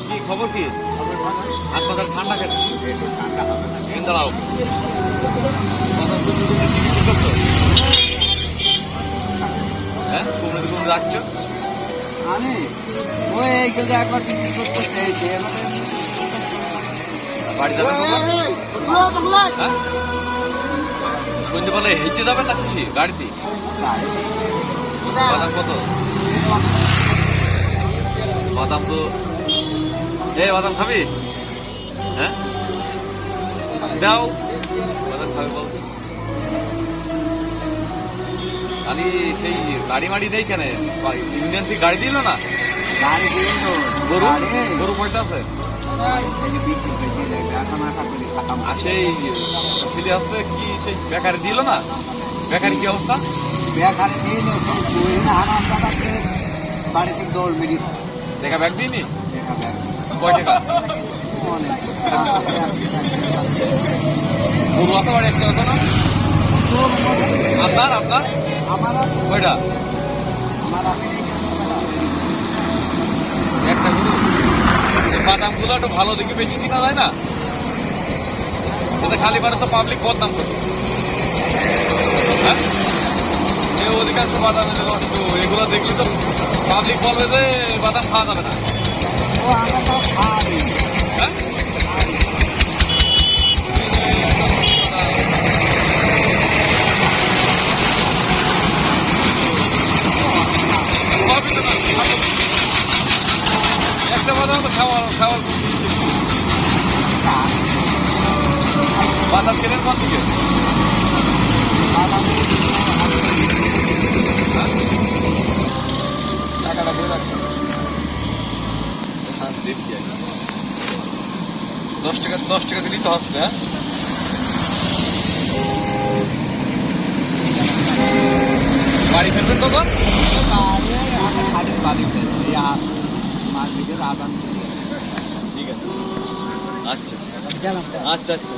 কি খবর কি? হাত ঠান্ডা দাঁড়াও। করছ হ্যাঁ কুমড়ে কুমড়ে যাচ্ছ? আমি? ওই এইগুলো একবার বিক্রি করতে চেয়েছি বাড়ি যাবেন হ্যাঁ? সন্ধ্যেবেলায় হেঁটে যাবেন না খুশি গাড়িতে? কত? বাদাম তো এ বাদাম খাবি? হ্যাঁ? দাও। বাদাম খাবে বলছি। আমি সেই গাড়ি মাড়ি নেই কেন? ইউনিয়ন থেকে গাড়ি দিল না? গাড়ি গরু? গরু কয়টা আছে? আর সেই ছেলে আছে কি সেই বেকারি দিল না? বেকারি কি অবস্থা? বেকারে দিয়ে তো না হারাম টাকাতে বাড়ি থেকে দৌড় মেরি দেখা ব্যাগ দিইনি? দেখা ব্যাগ গরু একটা না আপনার আপনার? কয়টা? একটা বাদামগুলো একটু ভালো দেখে বেশি কিনা যায় না? খালি পারে তো পাবলিক বদনাম করে এই অধিকাংশ বাদাম এলে এগুলো দেখলে তো পাবলিক বলবে যে বাদাম খাওয়া যাবে না ও আমরা তো খাই হ্যাঁ। একটা বাদাম তো খাওয়ার খাওয়ার কোনো। বাদাম কেনেন কত থেকে দেখি। দশ টাকা দশ টাকা দিলেই তো হচ্ছে হ্যাঁ? বাড়ি ফেলবেন খালি বাড়ি আর মাছ বিশেষ আদান ঠিক আছে। আচ্ছা। আচ্ছা আচ্ছা।